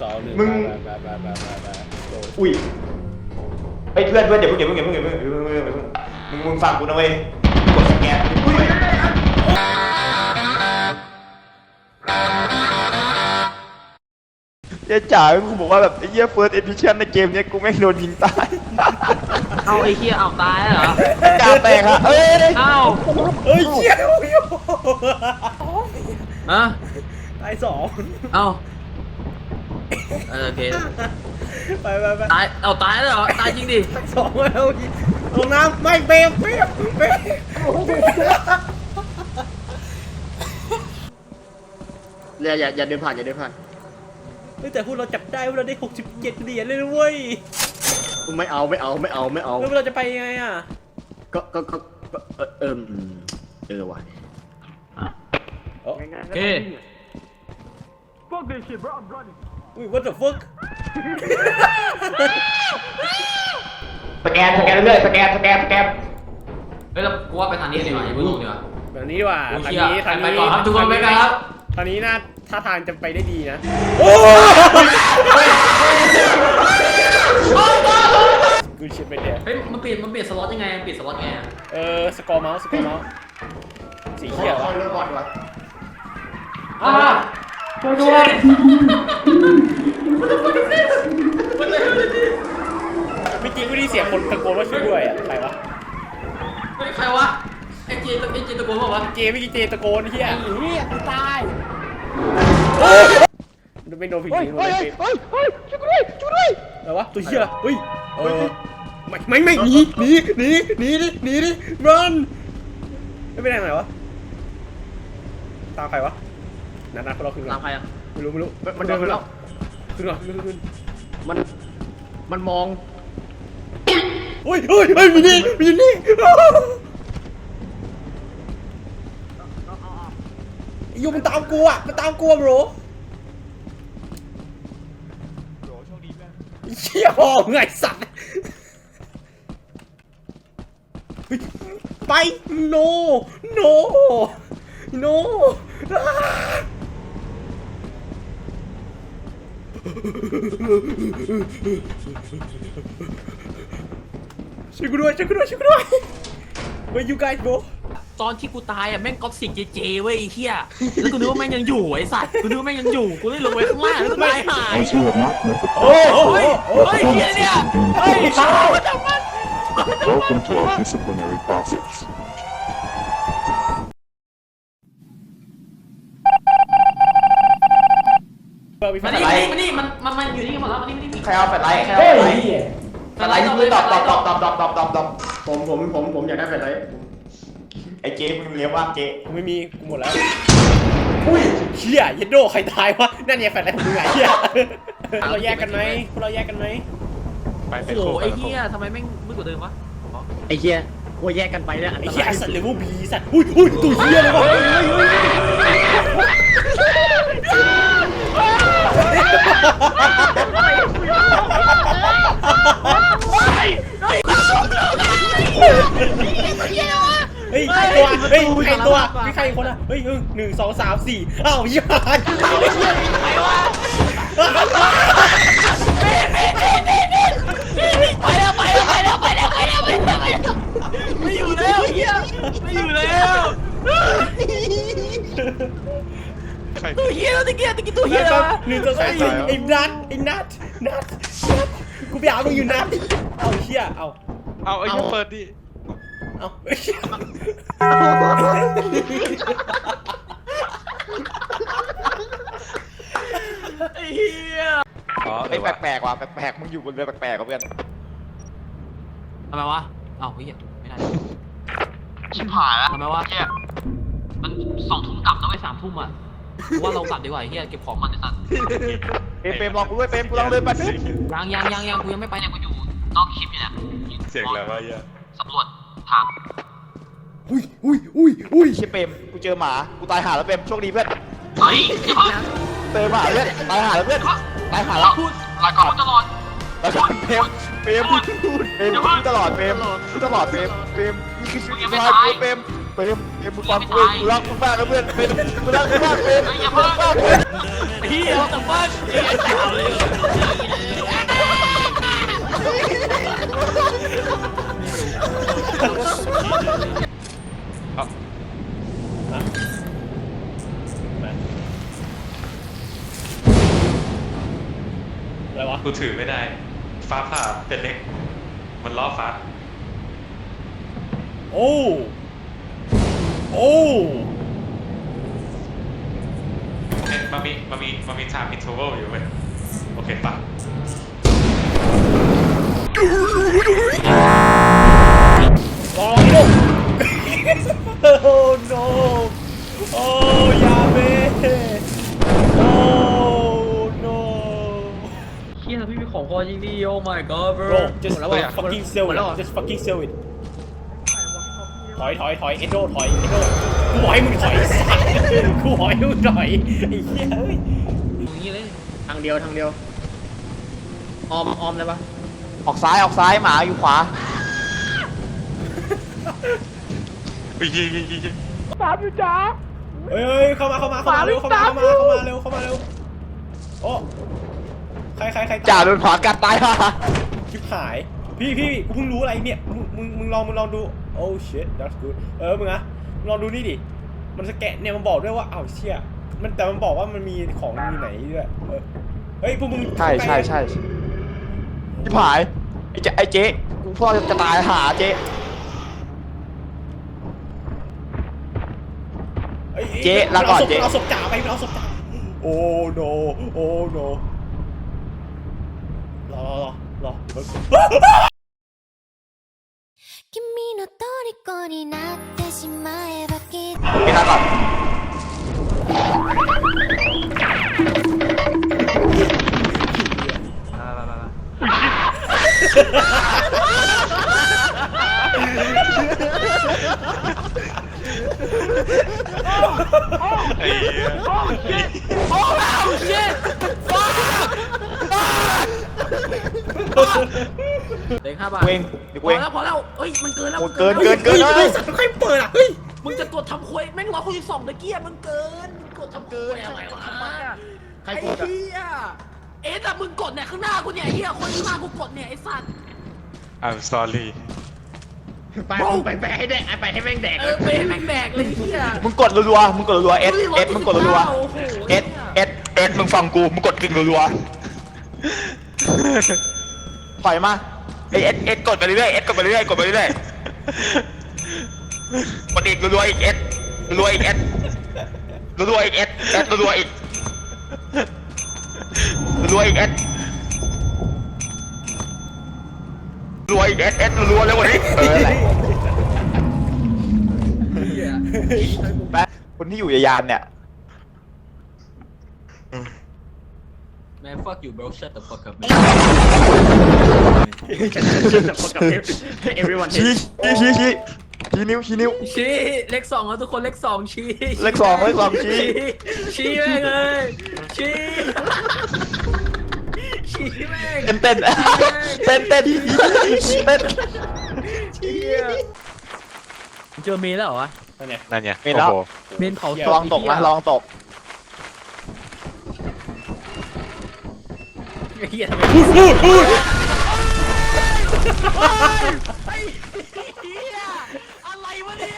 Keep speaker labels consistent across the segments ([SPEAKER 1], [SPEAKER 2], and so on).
[SPEAKER 1] สองหนึ่ง
[SPEAKER 2] มึง
[SPEAKER 1] ไปไปไปไปไปโดด
[SPEAKER 2] อุ้ยไอ้ยเพื่อนเพื่อนเดี๋ยวเพิ่งเดี๋ยวเพิ่งเดี๋ยวเพิ่งเดี๋ยวเพิ่งเดี๋ยวเพิ่งเดี๋ยวเพิ่งมึงมึงฟังกูนะเว้ยกดสแกนอุ้ยเจ๊จ๋ากูบอกว่าแบบไอ้เหี้ยเฟิร์สเอดิชั่นในเกมเนี้ยกูแม่งโดนยิงตาย
[SPEAKER 3] เอาไอ้เหี้ยเอาตายแล้วเหรอ
[SPEAKER 2] กาแตกอะเอ้ย
[SPEAKER 3] เอ้า
[SPEAKER 1] เฮ้ยเชี่ยโอ้ย
[SPEAKER 3] อะ
[SPEAKER 1] ตายสอง
[SPEAKER 3] เอ้า เออโอเค
[SPEAKER 1] ไปไปไป
[SPEAKER 3] ตายเอาตายแล้วเหรอตายจริงดิ
[SPEAKER 1] ตายสองแล้วลงน้ำไม่เบรมเบรมเบรม
[SPEAKER 4] อย่าอย่าอย่าเดินผ่านอย่าเดินผ่าน
[SPEAKER 1] เฮ้ยแต่พวกเราจับได้พวกเราได้ 67เหรียญเลยนะเว้ย
[SPEAKER 4] ไม่เอาไม่เอาไม่เอาไม่เอา
[SPEAKER 1] แล้วพวกเราจะไปยังไงอะ
[SPEAKER 4] ก็ก็ก็ก็เออเอมเออว่ะ
[SPEAKER 1] โอ้
[SPEAKER 3] โอเค
[SPEAKER 1] อุ้ย what the fuck
[SPEAKER 2] สแกนสแกนเรื่อยๆสแกนสแกนสแกน
[SPEAKER 3] เฮ้ยเรากูว่าไปทางนี้ดีกว่าอย่าเพิ่งลงดีกว่า
[SPEAKER 1] แบบนี้ดีกว่า
[SPEAKER 3] โอ้
[SPEAKER 1] ทาง
[SPEAKER 3] เชี่ย
[SPEAKER 1] นี้ทาง
[SPEAKER 3] ไป
[SPEAKER 1] นี้
[SPEAKER 3] ก่อนครับทุกคนไปกันครับ
[SPEAKER 1] ทางนี้น่าท่าทางจะไปได้ดีนะ โอ้กูชิดไปเนี่ย
[SPEAKER 3] เฮ้ยมันเปลี่ยนมันเปลี่ยนสล็อตยังไงเปลี่ยนสล็อตไงอะ
[SPEAKER 1] เออสกอร์เมาส์สกอร์เมาส์สีเขียว
[SPEAKER 4] คอ
[SPEAKER 1] อะ
[SPEAKER 4] ยเริ่มก่อนวะ
[SPEAKER 3] อ่า ช่วยด้วย
[SPEAKER 1] เมื่อกี้กูได้ยินเสียงคนตะโกนว่าช่วยด้วยอะใครวะ
[SPEAKER 3] เฮ้ยใครวะไอ้เจตะไอ้เจตะโกนบอกว่า
[SPEAKER 1] เจเมื่อกี้เจตะโกนเฮีย
[SPEAKER 3] เฮียกูตาย
[SPEAKER 1] ดูไม่โดนผี
[SPEAKER 2] เฮ้ย
[SPEAKER 1] โดน
[SPEAKER 2] เฮ้ย
[SPEAKER 1] อะไร
[SPEAKER 2] เฮ้ยเฮ้ยช่วยกูด้วยช่วยด้วย
[SPEAKER 1] อะไรวะตัวเฮียเฮ้ยเออไม่ไม่ไม่หนีหนีหนีหนีดิหนีดิรันไม่ไปไหนไหนวะตามใครวะ นัดนัดพวกเราขึ้นก่
[SPEAKER 3] ตา
[SPEAKER 1] อ
[SPEAKER 3] ม
[SPEAKER 1] น
[SPEAKER 3] ใครอะ
[SPEAKER 1] ไม่รู้ไม่รู้
[SPEAKER 4] มันมันเดินไปแล้ว
[SPEAKER 1] ขึ้นก่อนขึ้นขึ้น
[SPEAKER 4] มัน มันมอง
[SPEAKER 1] เฮ้ยเฮ้ยเฮ้ยมีนี่มีนี่ไอ้ยูมันตามกูอะมันตามกูอะ bro เชี่ยพอไงสัตว์เฮ้ยไป no no no ช่วยกูด้วยช่วยกูด้วยช่วยกูด้วย Where you guys go
[SPEAKER 3] ตอนที่กูตายอะแม่งก๊อปสิกเจเจเว้ยไอ้เหี้ยแล้วกูนึกว่าแม่งยังอยู่ไอ้สัตว์กูนึกว่าแม่งยังอยู่กูเลยลงไปข้างล่างแล้วก็ตายหาย
[SPEAKER 5] As you have not met the
[SPEAKER 1] โอ้
[SPEAKER 3] เฮ้ย
[SPEAKER 1] โห
[SPEAKER 3] เฮ้ยเหี้ยเนี่ยเฮ้ยตายจับมัน
[SPEAKER 5] welcome to our disciplinary process.
[SPEAKER 1] เปิดมีไฟ
[SPEAKER 3] มา
[SPEAKER 1] ฉา
[SPEAKER 3] นี่
[SPEAKER 1] ย
[SPEAKER 3] มานี่มันมันมันอยู่นี่หมดแล้วมานี่มานี่
[SPEAKER 2] ใครเอาแฟลชไลท์ใครเอาแฟลชไลท์แฟลชไลท์ที่มือตอบตอบตอบตอบตอบตอบตอบตอบ
[SPEAKER 4] ผมผมผมผมอยากได้แฟลชไลท์
[SPEAKER 2] ไอ้เจ๊มึงเลี้ยงว่างเจ๊
[SPEAKER 1] กูไม่มีกูหมดแล้วอุ้ยเชี่ยเยนโดใครตายวะนั่นเนี่ยแฟนอะไรของมึงไงเชี่ยเราแยกกันไหมพวกเราแยกกันไหม
[SPEAKER 3] โอ้โหไอ้เหี้ยทำไมแม่งมืดกว่าเดิมวะ
[SPEAKER 4] ไอ้เหี้ยกลัวแยกกันไปเนี่ยอัน
[SPEAKER 1] ไอ้
[SPEAKER 4] ต
[SPEAKER 1] เหี้ย
[SPEAKER 4] ราย
[SPEAKER 1] สัตว์เลเวลบีสัตว์อุ้ยอุ้ยตัวเหี้ยเลยวะเฮ้ย ใครตัวเฮ้ยใครตัวมีใครอีกคนอะเฮ้ยหนึ่งสองสามสี่อ้าวยี่ห้า
[SPEAKER 3] ไปแล้วไปแล้วไปแล้วไปแล้วไปแล้วไปแล้วไปแล้วไม่อยู่แล้วเหี้ยไม่อยู่แล้ว ตัวเหี้ยแล้วตะเกียบตะกี้ตัวเหี้ย
[SPEAKER 1] แล้
[SPEAKER 3] แล้ว
[SPEAKER 1] ก็
[SPEAKER 3] วะ
[SPEAKER 1] หนึ่งสองสามสี่ไอ้นัทไอ้นัทนัทนัทกูไปหามึงอยู่นัทเอาเชี่ยเอา
[SPEAKER 6] เอาไอ้เหี้ยเปิดดิ
[SPEAKER 1] เอาเชี่ย
[SPEAKER 3] ไอ้เหี้ย
[SPEAKER 6] อ๋อเอ
[SPEAKER 2] ไอ้
[SPEAKER 6] อว่ะ
[SPEAKER 2] แปลกๆว่ะแปลกๆมึงอยู่บนเรือแปลกๆกับเพื่อน
[SPEAKER 3] ทำไมวะเอ้าเฮ้ยไม่ได้ชิบหายแล้วทำไมวะเหี้ยมันสองทุ่มกลับนะไม่สามทุ่มอะ กูว่าเรากลับดีกว่าไอ้เหี้ยเก็บของมันไอ้สัตว์
[SPEAKER 2] เปรมเปรมรอกูด้วยเปรมกูต้องเดินไปเปรม
[SPEAKER 3] ยังยังยังยังกูยังไม่ไปเนี่ยกูอยู่นอกคลิปอยู่เนี่ย
[SPEAKER 6] เสียงอะไรวะไอ้เหี้ย
[SPEAKER 3] สำรวจทาง
[SPEAKER 1] อุ้ยอุ้ยอุ้ยอุ้ย
[SPEAKER 2] เชี่ยเปรมกูเจอหมากูตายหาแล้วเปรมโชคดีเพื่อน
[SPEAKER 3] เฮ้ยเพิ่ง
[SPEAKER 2] เจอหมาเพื่อนตายหาแล้วเพื่อนตายหาแล้ว
[SPEAKER 3] พูดลาก่อนตลอด
[SPEAKER 2] แล้วก็เปรมเปรมพูดพูดเปรมพูดตลอดเปรมพูดตลอดเปรมเปรมนี่คือชีวิตสุดท้ายกูเปรมเปรมเป็นมึ อ็มมึงฟังกูกูรักมึงมากนะเพื่อนเป็นกูรักมึงมากเป็น
[SPEAKER 3] อย่าเพิ่งเฮียเราต้องฟังเฮีย
[SPEAKER 1] อะไรวะ
[SPEAKER 6] กูถือไม่ได้ ฟ้าผ่าเป็นเล็ก มันล้อฟ้า
[SPEAKER 1] โอ้ โอ้
[SPEAKER 6] เอ๊ะมันมีมันมีมันมี time interval อยู่เว้ยโอเคปะ
[SPEAKER 1] ลองดูโอ้ no โอ้ยาเบโอ้ no
[SPEAKER 4] เฮียพี่มีของคอยิงดี oh my god bro
[SPEAKER 1] bro just
[SPEAKER 4] หมดแล้วอะ
[SPEAKER 1] fucking sell
[SPEAKER 4] หมด
[SPEAKER 1] it
[SPEAKER 4] แล้วอะ
[SPEAKER 1] just fucking sell it ถอยถอยถอยเอ็ดโดถอยเอ็ดโดกูบอกให้มึงถอยสัตว์กูบอกให้มึงถอยไอ้เหี้ยเอ้ย
[SPEAKER 4] อย่างนี้เลยทางเดียวทางเดียวออมออมเลยปะ
[SPEAKER 2] ออกซ้ายออกซ้ายหมาอยู่ขวา
[SPEAKER 6] เฮ้ยยิงยิงยิงยิง
[SPEAKER 1] เฮ้ยเฮ้ยเข้ามาเข้ามาเข้ามาเร็วเข้ามาเข้ามาเข้ามาเร็วเข้ามาเร็วโอ้ใครใครใคร
[SPEAKER 2] จ่าโดนขวากัดตายฮ่า
[SPEAKER 1] ชิบหาย พี่พี่กูเพิ่งรู้อะไรเนี่ยมึงมึงมึงลองมึงลองดู โอ้ shit that's good เออมึงอะมึงลองดูนี่ดิ มันสแกนเนี่ยมันบอกด้วยว่าอ้าวเชี่ยมันแต่มันบอกว่ามันมีของมีไหนด้วยเออเฮ้ยพวกมึง
[SPEAKER 2] ใช่ใช่ใช่ที่ผายไอ้เจ๊ไอ้เจ๊กูพ่อจะตายหาเจ๊
[SPEAKER 1] อ้ย
[SPEAKER 2] เจ๊ลาก่อนเจ๊
[SPEAKER 1] เอาศพจ่าไปเอาศพจ่าโอ้ no โอ้ no รอรอรอรอ
[SPEAKER 7] 虜になってしまえばきっと
[SPEAKER 2] ไม่ทันหรอก
[SPEAKER 6] ไอ้ เหี้ย
[SPEAKER 4] เด็กห้าบาท
[SPEAKER 2] กูเองเดี๋ยว
[SPEAKER 3] พ
[SPEAKER 2] กู
[SPEAKER 3] อ
[SPEAKER 2] เอง
[SPEAKER 3] แล้วพอแล้วเฮ้ยมันเกินแล้ว
[SPEAKER 2] โอ้เกินเกินเกิน
[SPEAKER 1] เฮ้ย
[SPEAKER 2] เล
[SPEAKER 1] เฮ้
[SPEAKER 2] ย
[SPEAKER 1] ยสัตว์ใครเปิดอะเฮ้ย
[SPEAKER 3] มึงจะกดทำควยแม่งร้อยคนที่สองตะเกียบมันเกินมึงกดทำควยอะไรวะ
[SPEAKER 4] ใคร
[SPEAKER 3] ไอ้
[SPEAKER 4] พูดอะ
[SPEAKER 3] เหี้ยเอ๊ะแต่มึงกดเนี่ยข้างหน้ากูเนี่ยไอ้เหี้ยคนที่มากูกดเนี่ยไอ้สัตว์
[SPEAKER 6] อ่า sorry
[SPEAKER 4] ไปมึงไปไปให้แดกไปให้แม่งแดก
[SPEAKER 3] เออไปให้แม่งแบกเลยไอ้เหี้ย
[SPEAKER 2] มึงกดรัวๆมึงกดรัวๆเอสเอสมึงกดรัว
[SPEAKER 3] โอ้โห
[SPEAKER 2] ๆเอสเอสเอสมึงฟังกู มึงกดกิ่งรัวๆ ถอยมาไอเอสเอสกดไปเรื่อยๆเอสกดไปเรื่อยๆกดไปเรื่อยๆกดอีกรัวๆอีกเอสรัวๆอีกเอสรัวๆอีกเอสเอสรัวๆอีกรัวๆอีกเอสรัวอีกเอสเอสรัวๆเร็วกว่านี้เอออะไรแป๊ะคนที่อยู่ยานเนี่ย
[SPEAKER 4] แม่ fuck you bro shut the fuck up ให้ everyone
[SPEAKER 2] ชี้ชี้ชี้ชี้ชี้นิ้วชี้นิ้ว
[SPEAKER 3] ชี้เลขสองแล้วทุกคนเลขสองชี้
[SPEAKER 2] เลขสองเลขสองชี้
[SPEAKER 3] ชี้แม่งเลยชี้ชี้แม่ง
[SPEAKER 2] เต้นเต้นเต้นเต้นเต้น
[SPEAKER 3] เจอเมย์แล้วเหรอวะ
[SPEAKER 1] นั่นไง
[SPEAKER 6] นั่นไง
[SPEAKER 2] ไม่แล้ว
[SPEAKER 6] โอ้โห
[SPEAKER 3] เมนเผา
[SPEAKER 2] ลองตกนะลองตก
[SPEAKER 3] ไอ้เหี้ยทำไม
[SPEAKER 1] พูดพูดพูด
[SPEAKER 3] ไอ้เหี้ยอะไรวะเนี่ย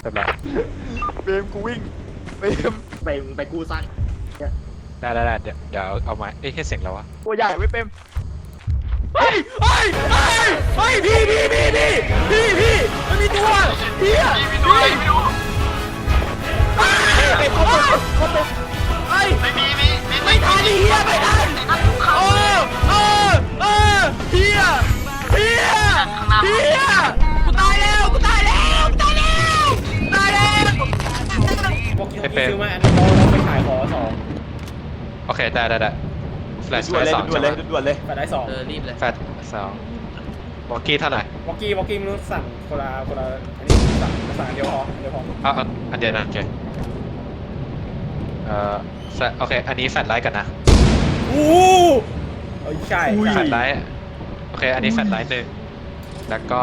[SPEAKER 6] เป็นไร
[SPEAKER 2] เบมกูวิ่งเบม
[SPEAKER 4] ไปไปกู้ซัก
[SPEAKER 6] ได้ได้ได้เดี๋ยวเดี๋ยวเอาม้เอ้ยแค่เสียงแล้ววะ
[SPEAKER 2] ตัวใหญ่ไม่เป็น
[SPEAKER 3] เฮ้ยเฮ้ยเฮ้ยเฮ้ยพี่พี่พี่พี่พี่พี่มันมีตัวเฮีย ไม่ทันเฮียไม่ทันเออเออเออเฮียเฮียเฮียกูตายแล้วกูตายแล้วกูตายแล้วตายแล้ว
[SPEAKER 1] บอกกี้ซื้อมาอันนี้เราไปขายขอสอง
[SPEAKER 6] โอเค ได้ได้ได้แฟลช
[SPEAKER 2] ด่วนเลย
[SPEAKER 6] สอง
[SPEAKER 2] ด่วนเลยด่วนเลย
[SPEAKER 1] ไปได้สอง
[SPEAKER 3] เออรีบเลย
[SPEAKER 6] แฟลชสองบอกกี้เท่าไหร่
[SPEAKER 1] บอกกี้บอกกี้มันสั่งคนละคนละอันนี้สั่งสั่งอันเดียวพออันเดียวพอ
[SPEAKER 6] เอาเอาอันเดียวนะโอเคเอ่อ แฟลชโอเค อันนี้แฟลชไลท์กันนะ
[SPEAKER 1] อู้เอ้ยใช่ใช่
[SPEAKER 6] แฟลชไลท์โอเค อันนี้แฟลชไลท์หนึ่งแล้วก็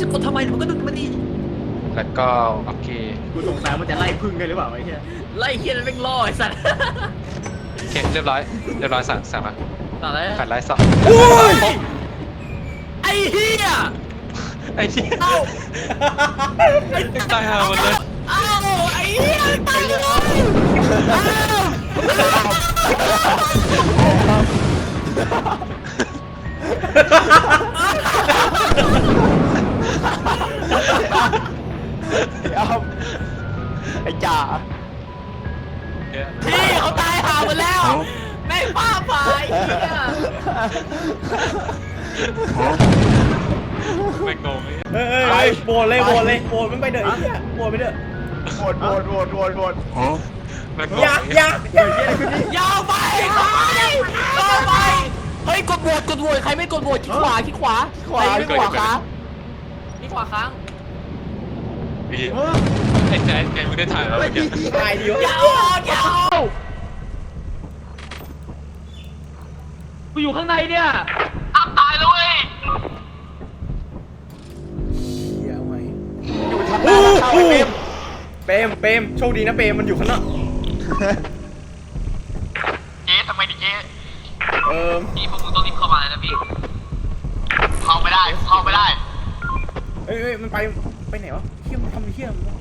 [SPEAKER 3] จะกดทำไมเนี่ยมันก็ดึงมาดิ
[SPEAKER 6] แล้วก็โอเค
[SPEAKER 4] กูสงสัยมันจะไล่พึ่งกันหรือเปล่าไอ้เหี้ย
[SPEAKER 3] ไล่เฮียนั่นแม่งล่อไอ้สัตว์
[SPEAKER 6] โอเคเรียบร้อย เรียบร้อยสั่งสั่งมา
[SPEAKER 3] ต่อเลย
[SPEAKER 6] ขัดไล่สอง
[SPEAKER 1] โอ้ย
[SPEAKER 3] ไอ้เฮีย
[SPEAKER 6] ไอ้ที่ตายห่าหมดเลย
[SPEAKER 3] อ้าวไอ้ เฮียตายเลยอ้าว
[SPEAKER 2] เอาไอ้จ่า
[SPEAKER 3] พี่เขาตายห่าหมดแล้วแม่งป้าผายไอ้เฮีย
[SPEAKER 6] ไม่งงไอ้
[SPEAKER 1] เฮ้ยเฮ้ยเฮ้ยโบนเลยโบนเลยโบนมันไปเด้อะไอ้เหี้ยโบนไปเด้อะ
[SPEAKER 2] โหวตโหวตโหวตโหวตโหวต
[SPEAKER 5] Huh?
[SPEAKER 6] ไม่งง
[SPEAKER 1] อย่าอย่าอย่า
[SPEAKER 3] ยาวไปยาวไป เฮ้ยกดโหวตกดโหวตใครไม่กดโหวตขี้ขวาขี้ขวาใครไม่ขวาค้างขี้ขวาค้าง
[SPEAKER 6] ไอ้เหี้ยไอ้แจ๊คไงมึงได้ถ่ายแล้วเมื่อกี้
[SPEAKER 1] ตายดีวะ
[SPEAKER 3] ยาวยาวกูอยู่ข้างในเนี่ยอับตายแล้วเว้ย
[SPEAKER 1] เหี้ยเอาไง
[SPEAKER 2] อยู่ทางหน้าเข้าไอ้เมม
[SPEAKER 1] เปรมเปรมโชคดีนะเปรมมันอยู่ข้างนอก
[SPEAKER 3] เจ๊ทำไมดิเจ๊
[SPEAKER 1] เออ
[SPEAKER 3] พี่พวกมึงต้องรีบเข้ามาเลยนะพี่ เข้าไม่ได้ เข้าไม่ได้
[SPEAKER 1] เอ้ยเอ้ยมันไปไปไหนวะเฮี้ยมันทำเฮี้ยมันวะ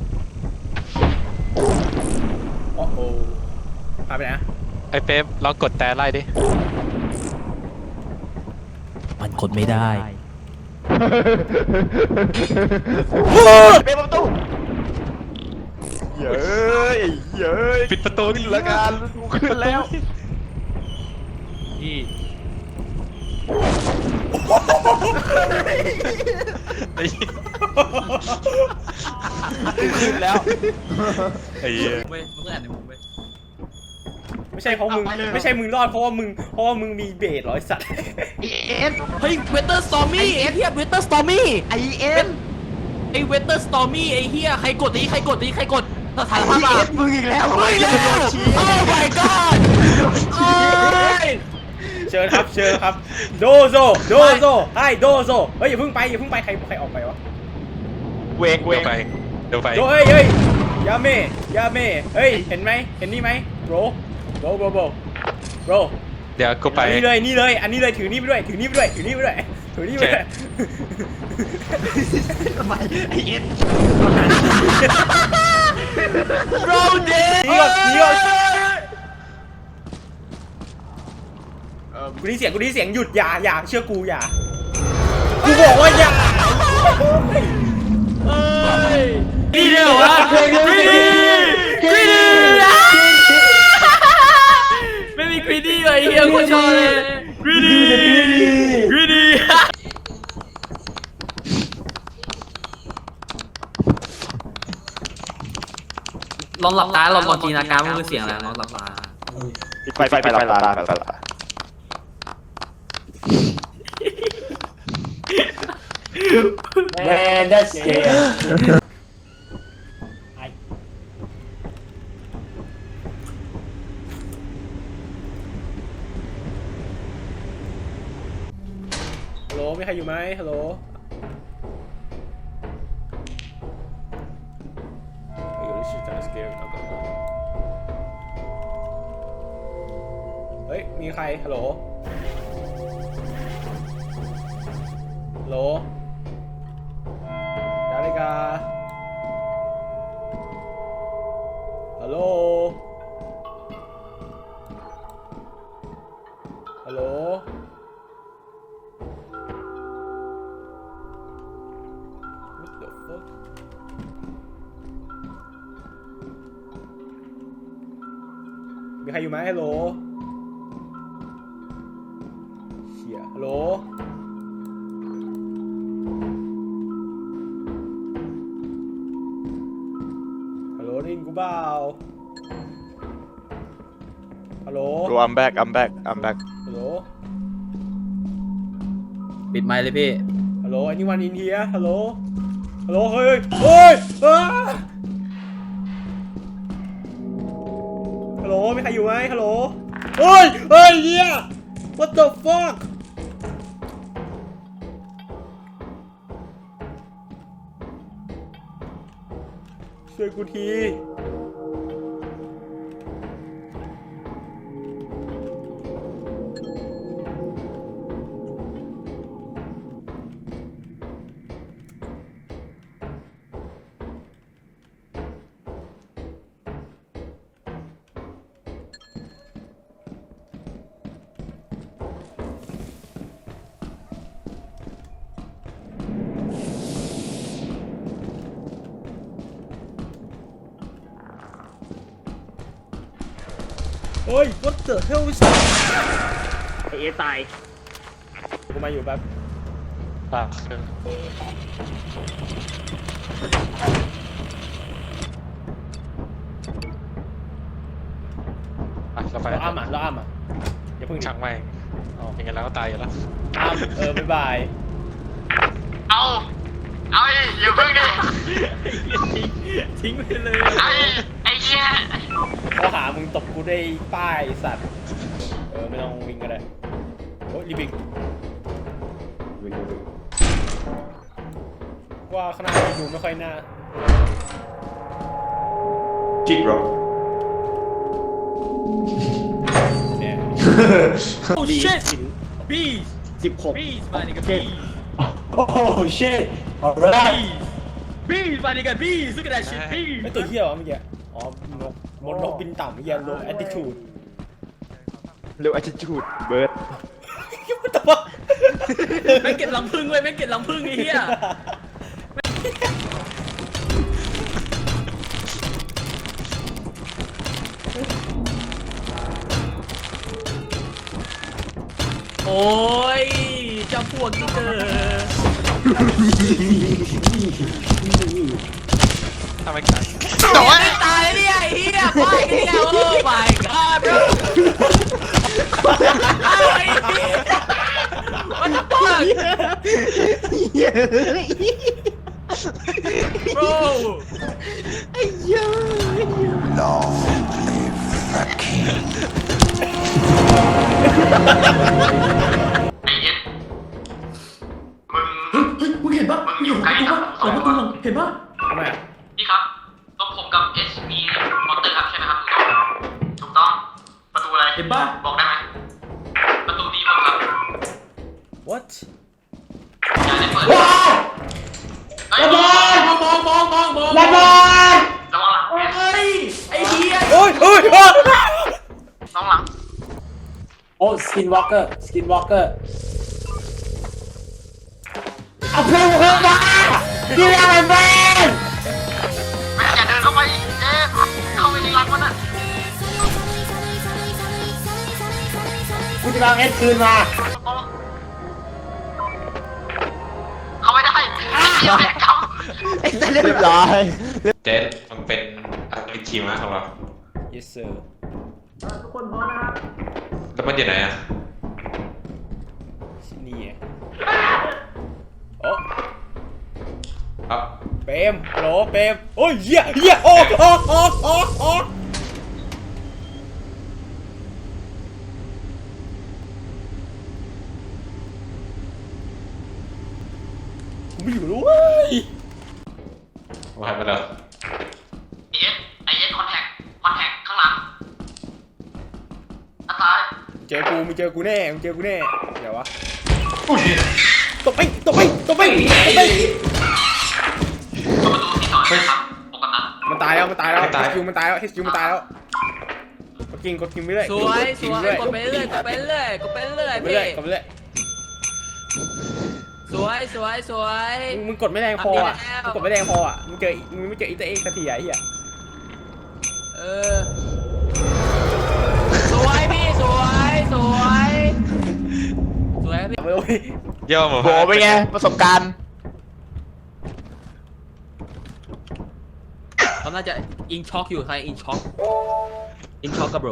[SPEAKER 1] โอ้โหพาไปไหนอะ
[SPEAKER 6] ไอ้เป๊ปลองกดแต่ไล่ดิ
[SPEAKER 3] มันกดไม่ได้
[SPEAKER 2] เมมประตู เย้ยเย้ย
[SPEAKER 6] ปิดประตู
[SPEAKER 2] ขึ้นละกันกูขึ้นแล้ว
[SPEAKER 3] พี่
[SPEAKER 6] ไอ้เหี้ย
[SPEAKER 2] ขึ้นแล้ว
[SPEAKER 6] ไอ้เหี้ย
[SPEAKER 3] เว้ยมึงก็แอบในมุมเว้ย
[SPEAKER 1] ไม่ใช่เพราะมึง
[SPEAKER 2] เอาไปเลย
[SPEAKER 1] ไม่ใช่มึงรอดเพราะว่ามึงเพราะว่ามึงมีเบสเหร้อยสัตว์
[SPEAKER 3] เฮ้ยเวเตอร์สตอร์มี่ไอ้เหี้ยเวเตอร์สตอร์มี่
[SPEAKER 2] ไอเอ็น
[SPEAKER 3] ไอ้เวเตอร์สตอร์มี่ไอ้เหี้ยใครกดนี้ใครกดนี้ใครกด สถาน
[SPEAKER 2] ไอ
[SPEAKER 3] ภาพมา
[SPEAKER 2] เอ็นมึงอีกแล้ว
[SPEAKER 3] เฮ้ยแล้วโอ้ my god โอ้ย
[SPEAKER 1] เชิญครับ เชิญครับ โดโซ โดโซไอ้โดโซ เฮ้ยอย่าเพิ่งไปอย่าเพิ่งไป ใครใครออกไปวะ
[SPEAKER 2] เวงเว
[SPEAKER 6] เดี๋ย
[SPEAKER 2] ง
[SPEAKER 6] วไปเดี๋ยวไป
[SPEAKER 1] โดเฮ้ยเฮ้ยยาเมยาเมเฮ้ย เห็นไหมเห็นนี่ไหมโบรโบรโบรโบรโบร
[SPEAKER 6] เดี๋ยวกูไป
[SPEAKER 1] นี่เลย นี่เลย อันนี้เลย ถือนี่ไปด้วย ถือนี่ไปด้วย ถือนี่ไปด้วย ถือนี่ไปด้วย
[SPEAKER 2] ทำไมไอเอ็น
[SPEAKER 3] โรเด
[SPEAKER 1] นี่ก่อนนี่ก่อนกูได้เสียงกูได้เสียงหยุดอย่าอย่าเชื่อกูอย่ากูบอกว่าอย่า
[SPEAKER 3] เอ้ยนี่เดียววะกรีดีกรีดีไม่มีกรีดีเลยเฮียคนชอบเลยกรีดีกรี ลองหลับตาลองลองจินตนาการว่ามันคือเสียงอะไรลองหลับตา
[SPEAKER 2] ไปไปไป
[SPEAKER 1] หลัาลาลาลาแมนดัสเกฮัลโหลมีใครอยู่ไหมฮัลโหล ลโหลมีใครอยู่ไหมฮัลโหลเชี่ยฮัลโหลฮัลโหลได้ยินกูเปล่าฮัลโหล
[SPEAKER 2] Bro I'm back I'm back I'm back
[SPEAKER 3] ไมค์เลยพี่
[SPEAKER 1] ฮัลโหลอันนี้วันอินเทียฮัลโหล ฮัลโหล เฮ้ยเฮ้ยฮัลโหล มีใครอยู่ไหมฮัลโหล เฮ้ย เฮ้ยเฮีย what the fuck ช่วยกูที เฮ้ย what the hell is that
[SPEAKER 4] ไอเอตาย
[SPEAKER 1] กูมาอยู่แบบ
[SPEAKER 6] ปากเครื่องอะเราไป
[SPEAKER 1] เราอ้ามอะเราอ้ามอะอย่าเพิ่งดิ
[SPEAKER 6] ช่างแม่งอย่างงั้นเราก็ตายอยู่แล้ว
[SPEAKER 1] อ้ามเออบ๊ายบาย
[SPEAKER 3] เอาเอาดิอย่าเพิ่งดิ
[SPEAKER 1] ทิ้งไปเลย
[SPEAKER 3] ไอ้ไอ้ เหี้ย
[SPEAKER 1] เขาหามึงตบกูได้ป้ายไอ้สัตว์ เออ ไม่ต้องวิ่งก็ได้โอ้ยรีบิกว่าขางหนาดดูไม่ค่อยน่า
[SPEAKER 2] จิก bro
[SPEAKER 1] เนี่ย
[SPEAKER 4] โอ้ชิตบีสิบหก
[SPEAKER 3] Bees my nigga bees
[SPEAKER 2] โอ้ shit alright
[SPEAKER 3] bees my nigga bees look at that shit bees
[SPEAKER 1] ไม่ตัวเหี้ยวะเมื่อกี้ อ๋อนกมดนกบินต่ำเมื่อกี้โลแอตติจูด
[SPEAKER 2] เร็ว attitude bird
[SPEAKER 1] what the fuck
[SPEAKER 3] ไม่เก็บลังพึ่งเว้ยไม่เก็บลังพึ่งไอ้เหี้ยโอ้ยเจ้าพวกนี้เจอ
[SPEAKER 6] ถ้าไม่กัด
[SPEAKER 3] โอ้ยตายเนี่ยไอ้เหี้ยไปเนี่ยโอ้ my god bro เอาไอ้เหี้ย What the fuck bro อ้สกินวอล์
[SPEAKER 8] กเกอร์สกินวอล์กเกอร์
[SPEAKER 3] ไม่อย่าเดินเข้าไปเอ๊ะเข้าไปในร้านมันอะ
[SPEAKER 8] กูจะเอาเอสคืนมา
[SPEAKER 3] เข้าไม่ได้เดี๋ยวเข้า
[SPEAKER 2] เรียบร้อย
[SPEAKER 6] เจนมันเป็นอัลทีมนะของเรา
[SPEAKER 1] yes sir
[SPEAKER 6] แล้วมัน อยู่ไหนอะ
[SPEAKER 1] ที่นี่อะโอ้
[SPEAKER 6] เอ้า
[SPEAKER 1] เปรมฮัลโหลเปรมโอ้ยเหี้ยเหี้ยโอ้โอ้โอ้โอ้โอ้กูไม่อยู่แล้วเว้ย
[SPEAKER 6] มาไปแล้ว
[SPEAKER 3] ไอเอสไอเอสคอนแทคคอนแทคข้างหลังอันซ้าย
[SPEAKER 1] เจ อกูมึงเจอกูแน่มึงเจอกูแน่ เดี๋ยววะตบไปตบไปตบไปตบไป
[SPEAKER 3] ประตูที่สองนะครับปกติ
[SPEAKER 1] มันตายแล้วมันตายแล้วเฮสคิวมันตายแล้วเฮสคิวมันตายแล้วกดกินกดกินไปเรื่อย
[SPEAKER 3] สวยส
[SPEAKER 1] กิน
[SPEAKER 3] วย
[SPEAKER 1] ไปเรื่อย
[SPEAKER 3] กดไปเรื่อยกดไปเรื่อยกดไปเรื่อย
[SPEAKER 1] กดไป
[SPEAKER 3] พี่
[SPEAKER 1] เรื่อยกดไปเรื่อย
[SPEAKER 3] สวยสวยสวย
[SPEAKER 1] มึงมึงกดไม่แรงพออะมึงกดไม่แรงพออะมึงเจอมึงไม่เจออีเตอร์เอ็กซ์สักทีอะไอ้เหี้ย
[SPEAKER 3] เออ พี่
[SPEAKER 1] เอาไปเลย
[SPEAKER 6] ย่อมา
[SPEAKER 2] โบเป็นไงประสบการณ์
[SPEAKER 3] เขาน่าจะอิงช็อกอยู่ใครอิงช็อกอิงช็อกกับโบร